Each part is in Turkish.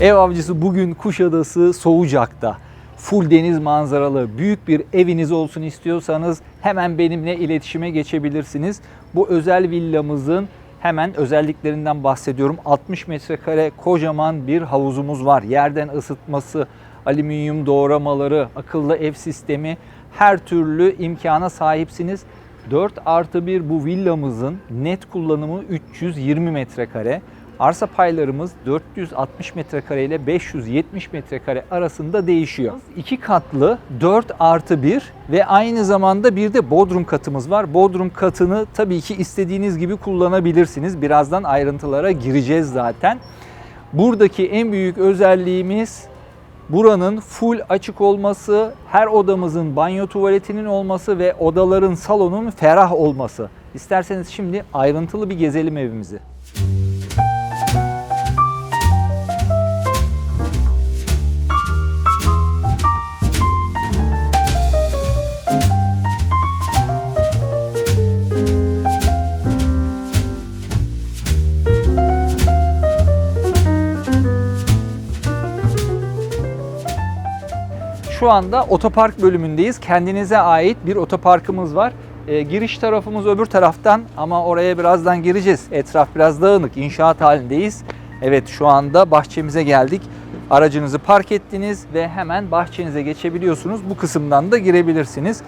Ev avcısı bugün Kuşadası Soğucak'ta. Full deniz manzaralı büyük bir eviniz olsun istiyorsanız hemen benimle iletişime geçebilirsiniz. Bu özel villamızın hemen özelliklerinden bahsediyorum. 60 metrekare kocaman bir havuzumuz var. Yerden ısıtması, alüminyum doğramaları, akıllı ev sistemi her türlü imkana sahipsiniz. 4 artı 1 bu villamızın net kullanımı 320 metrekare. Arsa paylarımız 460 metrekare ile 570 metrekare arasında değişiyor. İki katlı 4 artı 1 ve aynı zamanda bir de bodrum katımız var. Bodrum katını tabii ki istediğiniz gibi kullanabilirsiniz. Birazdan ayrıntılara gireceğiz zaten. Buradaki en büyük özelliğimiz buranın full açık olması, her odamızın banyo tuvaletinin olması ve odaların salonun ferah olması. İsterseniz şimdi ayrıntılı bir gezelim evimizi. Şu anda otopark bölümündeyiz. Kendinize ait bir otoparkımız var. Ee, giriş tarafımız öbür taraftan ama oraya birazdan gireceğiz. Etraf biraz dağınık, inşaat halindeyiz. Evet şu anda bahçemize geldik. Aracınızı park ettiniz ve hemen bahçenize geçebiliyorsunuz. Bu kısımdan da girebilirsiniz.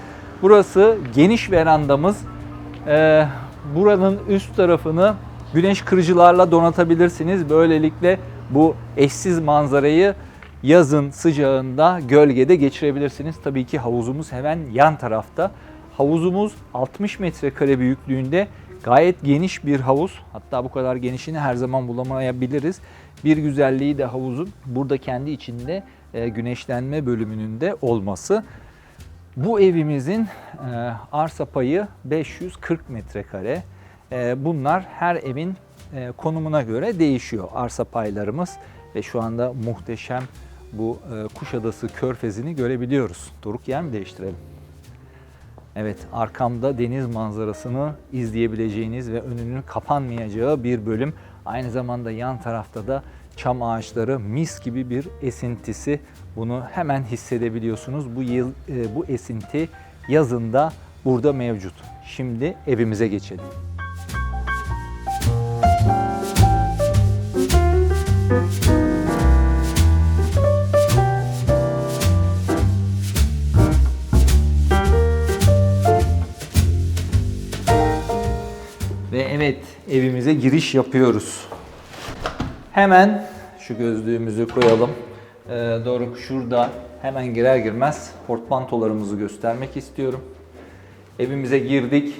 Burası geniş verandamız. Ee, buranın üst tarafını güneş kırıcılarla donatabilirsiniz. Böylelikle bu eşsiz manzarayı yazın sıcağında gölgede geçirebilirsiniz. Tabii ki havuzumuz hemen yan tarafta. Havuzumuz 60 metrekare büyüklüğünde gayet geniş bir havuz. Hatta bu kadar genişini her zaman bulamayabiliriz. Bir güzelliği de havuzun burada kendi içinde e, güneşlenme bölümünün de olması. Bu evimizin e, arsa payı 540 metrekare. E, Bunlar her evin konumuna göre değişiyor arsa paylarımız ve şu anda muhteşem bu e, Kuşadası Körfezi'ni görebiliyoruz. Doruk yer mi değiştirelim? Evet, arkamda deniz manzarasını izleyebileceğiniz ve önünün kapanmayacağı bir bölüm. Aynı zamanda yan tarafta da çam ağaçları mis gibi bir esintisi. Bunu hemen hissedebiliyorsunuz. Bu yıl e, bu esinti yazında burada mevcut. Şimdi evimize geçelim. Evimize giriş yapıyoruz. Hemen şu gözlüğümüzü koyalım. Ee, Doruk şurada hemen girer girmez portmantolarımızı göstermek istiyorum. Evimize girdik.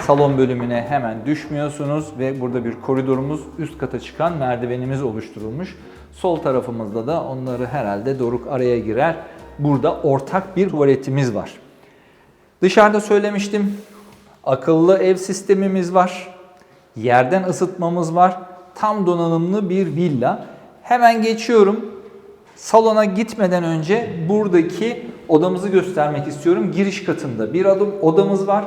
Salon bölümüne hemen düşmüyorsunuz ve burada bir koridorumuz, üst kata çıkan merdivenimiz oluşturulmuş. Sol tarafımızda da onları herhalde Doruk araya girer. Burada ortak bir tuvaletimiz var. Dışarıda söylemiştim. Akıllı ev sistemimiz var. Yerden ısıtmamız var. Tam donanımlı bir villa. Hemen geçiyorum. Salona gitmeden önce buradaki odamızı göstermek istiyorum. Giriş katında bir adım odamız var.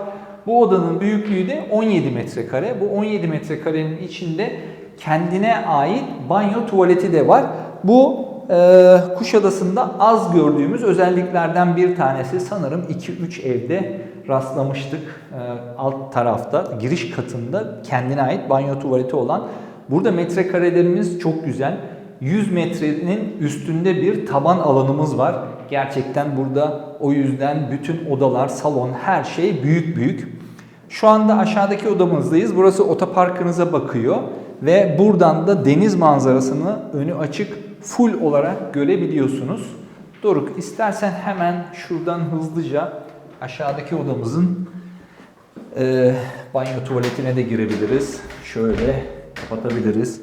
Bu odanın büyüklüğü de 17 metrekare. Bu 17 metrekarenin içinde kendine ait banyo tuvaleti de var. Bu Kuşadası'nda az gördüğümüz özelliklerden bir tanesi. Sanırım 2-3 evde rastlamıştık. E, alt tarafta giriş katında kendine ait banyo tuvaleti olan. Burada metrekarelerimiz çok güzel. 100 metrenin üstünde bir taban alanımız var. Gerçekten burada o yüzden bütün odalar, salon, her şey büyük büyük. Şu anda aşağıdaki odamızdayız. Burası otoparkınıza bakıyor ve buradan da deniz manzarasını önü açık full olarak görebiliyorsunuz. Doruk istersen hemen şuradan hızlıca aşağıdaki odamızın e, banyo tuvaletine de girebiliriz. Şöyle kapatabiliriz.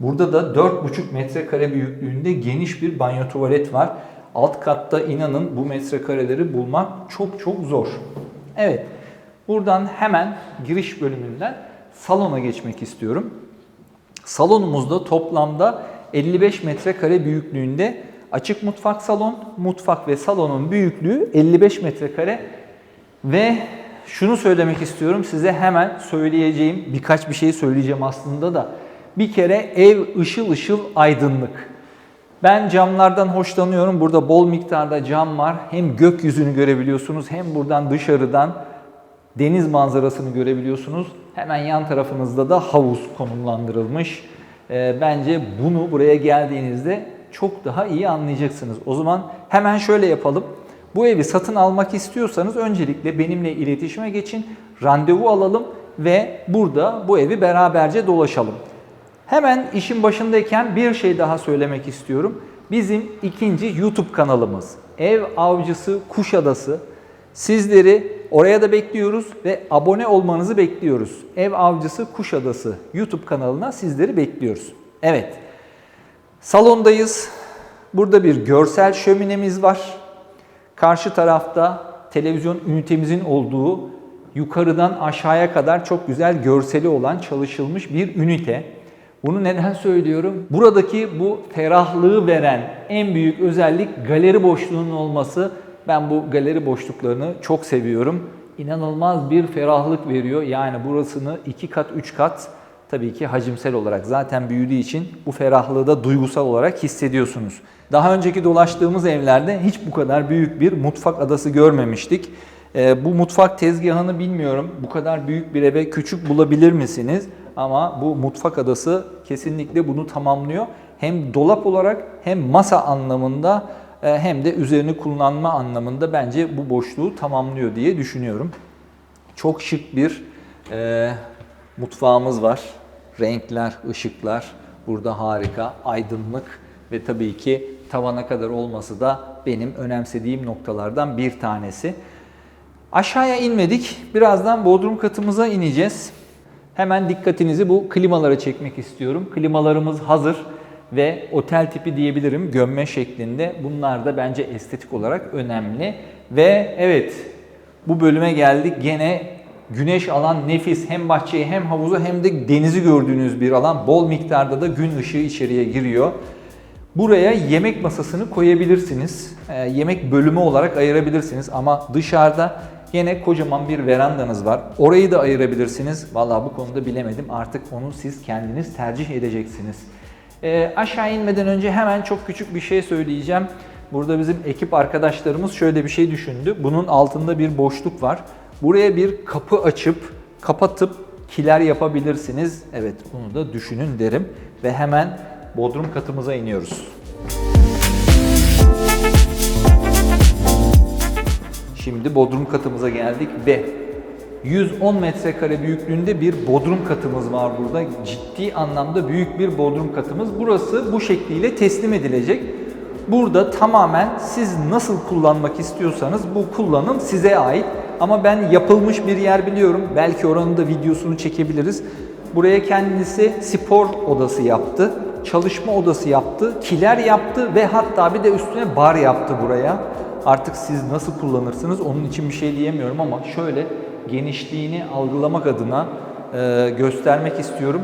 Burada da 4,5 metrekare büyüklüğünde geniş bir banyo tuvalet var. Alt katta inanın bu metrekareleri bulmak çok çok zor. Evet, buradan hemen giriş bölümünden salona geçmek istiyorum. Salonumuzda toplamda 55 metrekare büyüklüğünde açık mutfak salon, mutfak ve salonun büyüklüğü 55 metrekare ve şunu söylemek istiyorum size hemen söyleyeceğim birkaç bir şey söyleyeceğim aslında da bir kere ev ışıl ışıl aydınlık. Ben camlardan hoşlanıyorum. Burada bol miktarda cam var. Hem gökyüzünü görebiliyorsunuz hem buradan dışarıdan deniz manzarasını görebiliyorsunuz. Hemen yan tarafınızda da havuz konumlandırılmış. Ee, bence bunu buraya geldiğinizde çok daha iyi anlayacaksınız. O zaman hemen şöyle yapalım. Bu evi satın almak istiyorsanız öncelikle benimle iletişime geçin, randevu alalım ve burada bu evi beraberce dolaşalım. Hemen işin başındayken bir şey daha söylemek istiyorum. Bizim ikinci YouTube kanalımız Ev Avcısı Kuşadası. Sizleri oraya da bekliyoruz ve abone olmanızı bekliyoruz. Ev Avcısı Kuşadası YouTube kanalına sizleri bekliyoruz. Evet. Salondayız. Burada bir görsel şöminemiz var. Karşı tarafta televizyon ünitemizin olduğu yukarıdan aşağıya kadar çok güzel görseli olan çalışılmış bir ünite. Bunu neden söylüyorum? Buradaki bu ferahlığı veren en büyük özellik galeri boşluğunun olması. Ben bu galeri boşluklarını çok seviyorum. İnanılmaz bir ferahlık veriyor. Yani burasını iki kat, üç kat tabii ki hacimsel olarak zaten büyüdüğü için bu ferahlığı da duygusal olarak hissediyorsunuz. Daha önceki dolaştığımız evlerde hiç bu kadar büyük bir mutfak adası görmemiştik. Ee, bu mutfak tezgahını bilmiyorum. Bu kadar büyük bir eve küçük bulabilir misiniz? Ama bu mutfak adası kesinlikle bunu tamamlıyor. Hem dolap olarak hem masa anlamında e, hem de üzerini kullanma anlamında bence bu boşluğu tamamlıyor diye düşünüyorum. Çok şık bir e, mutfağımız var. Renkler, ışıklar burada harika, aydınlık ve tabii ki tavana kadar olması da benim önemsediğim noktalardan bir tanesi. Aşağıya inmedik. Birazdan bodrum katımıza ineceğiz. Hemen dikkatinizi bu klimalara çekmek istiyorum. Klimalarımız hazır ve otel tipi diyebilirim gömme şeklinde. Bunlar da bence estetik olarak önemli. Ve evet bu bölüme geldik. Gene güneş alan nefis hem bahçeyi hem havuzu hem de denizi gördüğünüz bir alan. Bol miktarda da gün ışığı içeriye giriyor. Buraya yemek masasını koyabilirsiniz. Ee, yemek bölümü olarak ayırabilirsiniz ama dışarıda yine kocaman bir verandanız var. Orayı da ayırabilirsiniz. Vallahi bu konuda bilemedim. Artık onu siz kendiniz tercih edeceksiniz. Ee, aşağı inmeden önce hemen çok küçük bir şey söyleyeceğim. Burada bizim ekip arkadaşlarımız şöyle bir şey düşündü. Bunun altında bir boşluk var. Buraya bir kapı açıp kapatıp kiler yapabilirsiniz. Evet bunu da düşünün derim. Ve hemen bodrum katımıza iniyoruz. Şimdi bodrum katımıza geldik ve 110 metrekare büyüklüğünde bir bodrum katımız var burada. Ciddi anlamda büyük bir bodrum katımız. Burası bu şekliyle teslim edilecek. Burada tamamen siz nasıl kullanmak istiyorsanız bu kullanım size ait. Ama ben yapılmış bir yer biliyorum. Belki oranın da videosunu çekebiliriz. Buraya kendisi spor odası yaptı, çalışma odası yaptı, kiler yaptı ve hatta bir de üstüne bar yaptı buraya. Artık siz nasıl kullanırsınız onun için bir şey diyemiyorum ama şöyle genişliğini algılamak adına e, göstermek istiyorum.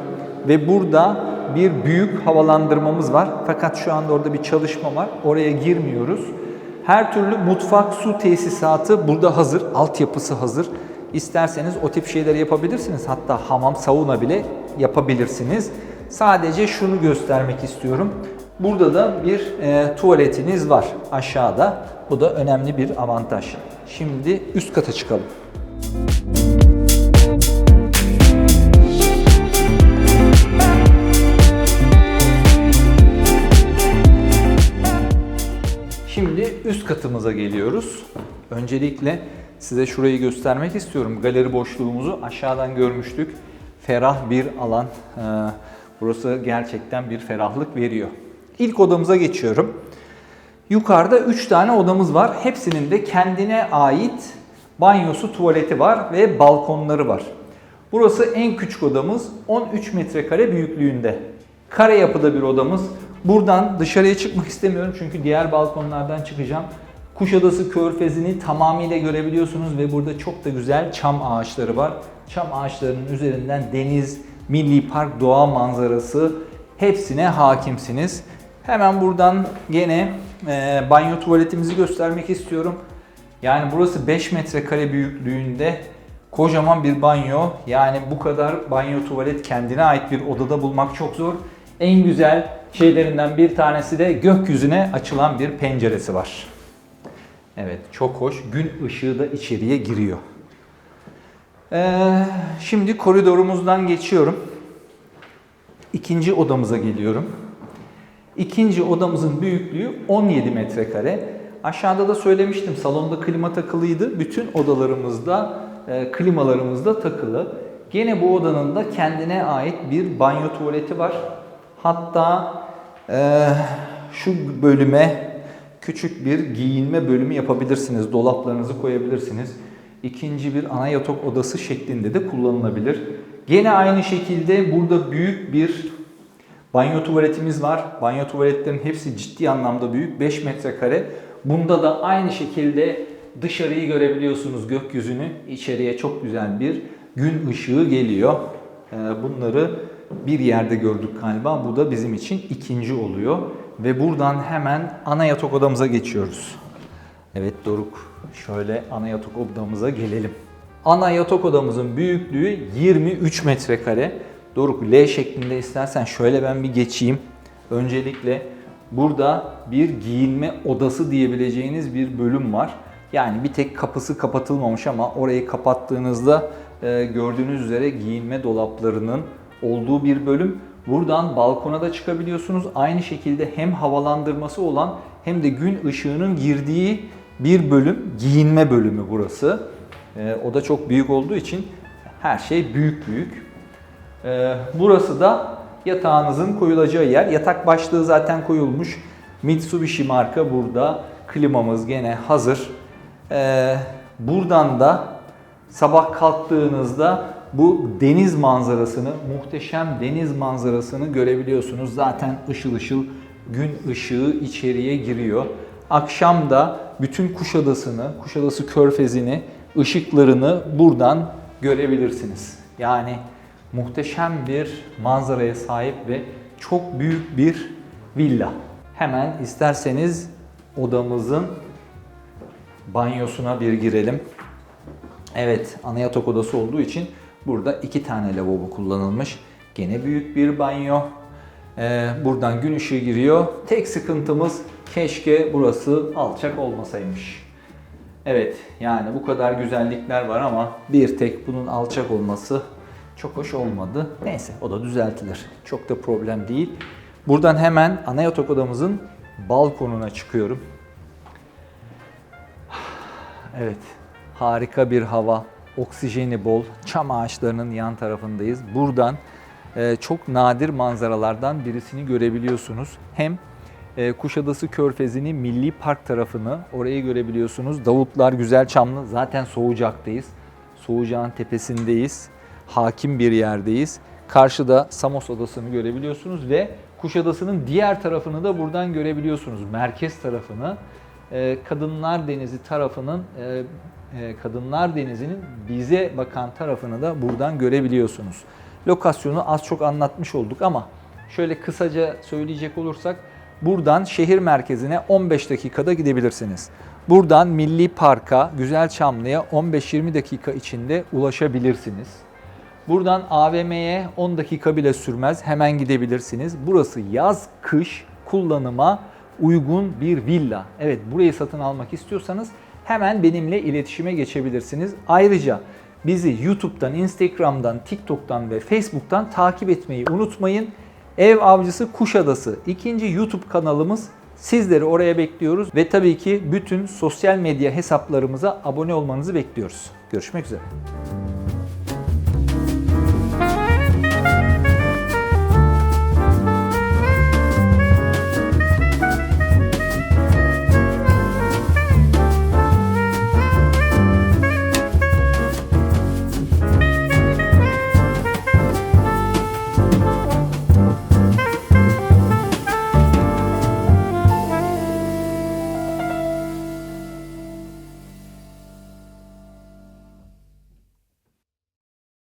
Ve burada bir büyük havalandırmamız var. Fakat şu anda orada bir çalışma var. Oraya girmiyoruz. Her türlü mutfak, su tesisatı burada hazır. Altyapısı hazır. İsterseniz o tip şeyleri yapabilirsiniz. Hatta hamam, sauna bile yapabilirsiniz. Sadece şunu göstermek istiyorum. Burada da bir e, tuvaletiniz var aşağıda. Bu da önemli bir avantaj. Şimdi üst kata çıkalım. Şimdi üst katımıza geliyoruz. Öncelikle size şurayı göstermek istiyorum. Galeri boşluğumuzu aşağıdan görmüştük. Ferah bir alan. Ee, Burası gerçekten bir ferahlık veriyor. İlk odamıza geçiyorum. Yukarıda 3 tane odamız var. Hepsinin de kendine ait banyosu, tuvaleti var ve balkonları var. Burası en küçük odamız 13 metrekare büyüklüğünde. Kare yapıda bir odamız. Buradan dışarıya çıkmak istemiyorum çünkü diğer balkonlardan çıkacağım. Kuşadası Körfezi'ni tamamıyla görebiliyorsunuz ve burada çok da güzel çam ağaçları var. Çam ağaçlarının üzerinden deniz, milli park, doğa manzarası hepsine hakimsiniz. Hemen buradan gene e, banyo tuvaletimizi göstermek istiyorum. Yani burası 5 metrekare büyüklüğünde kocaman bir banyo. Yani bu kadar banyo tuvalet kendine ait bir odada bulmak çok zor. En güzel şeylerinden bir tanesi de gökyüzüne açılan bir penceresi var. Evet çok hoş. Gün ışığı da içeriye giriyor. Ee, şimdi koridorumuzdan geçiyorum. İkinci odamıza geliyorum. İkinci odamızın büyüklüğü 17 metrekare. Aşağıda da söylemiştim salonda klima takılıydı. Bütün odalarımızda e, klimalarımız da takılı. Gene bu odanın da kendine ait bir banyo tuvaleti var. Hatta e, şu bölüme küçük bir giyinme bölümü yapabilirsiniz. Dolaplarınızı koyabilirsiniz. İkinci bir ana yatak odası şeklinde de kullanılabilir. Gene aynı şekilde burada büyük bir banyo tuvaletimiz var. Banyo tuvaletlerin hepsi ciddi anlamda büyük. 5 metrekare. Bunda da aynı şekilde dışarıyı görebiliyorsunuz gökyüzünü. İçeriye çok güzel bir gün ışığı geliyor. Ee, Bunları bir yerde gördük galiba. Bu da bizim için ikinci oluyor. Ve buradan hemen ana yatak odamıza geçiyoruz. Evet Doruk, şöyle ana yatak odamıza gelelim. Ana yatak odamızın büyüklüğü 23 metrekare. Doruk L şeklinde istersen şöyle ben bir geçeyim. Öncelikle burada bir giyinme odası diyebileceğiniz bir bölüm var. Yani bir tek kapısı kapatılmamış ama orayı kapattığınızda e, gördüğünüz üzere giyinme dolaplarının olduğu bir bölüm. Buradan balkona da çıkabiliyorsunuz. Aynı şekilde hem havalandırması olan hem de gün ışığının girdiği bir bölüm, giyinme bölümü burası. Ee, o da çok büyük olduğu için her şey büyük büyük. Ee, burası da yatağınızın koyulacağı yer. Yatak başlığı zaten koyulmuş. Mitsubishi marka burada. Klimamız gene hazır. Ee, buradan da sabah kalktığınızda bu deniz manzarasını, muhteşem deniz manzarasını görebiliyorsunuz. Zaten ışıl ışıl gün ışığı içeriye giriyor. Akşam da bütün Kuşadası'nı, Kuşadası Körfezi'ni, ışıklarını buradan görebilirsiniz. Yani muhteşem bir manzaraya sahip ve çok büyük bir villa. Hemen isterseniz odamızın banyosuna bir girelim. Evet, ana yatak odası olduğu için burada iki tane lavabo kullanılmış. Gene büyük bir banyo. Ee, buradan gün ışığı giriyor. Tek sıkıntımız keşke burası alçak olmasaymış. Evet, yani bu kadar güzellikler var ama bir tek bunun alçak olması çok hoş olmadı. Neyse, o da düzeltilir. Çok da problem değil. Buradan hemen ana yatak odamızın balkonuna çıkıyorum. Evet, harika bir hava, oksijeni bol, çam ağaçlarının yan tarafındayız. Buradan e, çok nadir manzaralardan birisini görebiliyorsunuz. Hem e, Kuşadası Körfezi'nin Milli Park tarafını orayı görebiliyorsunuz. Davutlar Güzelçamlı zaten Soğucak'tayız. Soğucak'ın tepesindeyiz. Hakim bir yerdeyiz. Karşıda Samos Adası'nı görebiliyorsunuz ve Kuşadası'nın diğer tarafını da buradan görebiliyorsunuz. Merkez tarafını. E, Kadınlar Denizi tarafının e, e, Kadınlar Denizi'nin bize bakan tarafını da buradan görebiliyorsunuz. Lokasyonu az çok anlatmış olduk ama şöyle kısaca söyleyecek olursak buradan şehir merkezine 15 dakikada gidebilirsiniz. Buradan Milli Park'a, Güzelçamlı'ya 15-20 dakika içinde ulaşabilirsiniz. Buradan AVM'ye 10 dakika bile sürmez. Hemen gidebilirsiniz. Burası yaz kış kullanıma uygun bir villa. Evet burayı satın almak istiyorsanız hemen benimle iletişime geçebilirsiniz. Ayrıca bizi YouTube'dan, Instagram'dan, TikTok'tan ve Facebook'tan takip etmeyi unutmayın. Ev Avcısı Kuşadası ikinci YouTube kanalımız. Sizleri oraya bekliyoruz ve tabii ki bütün sosyal medya hesaplarımıza abone olmanızı bekliyoruz. Görüşmek üzere.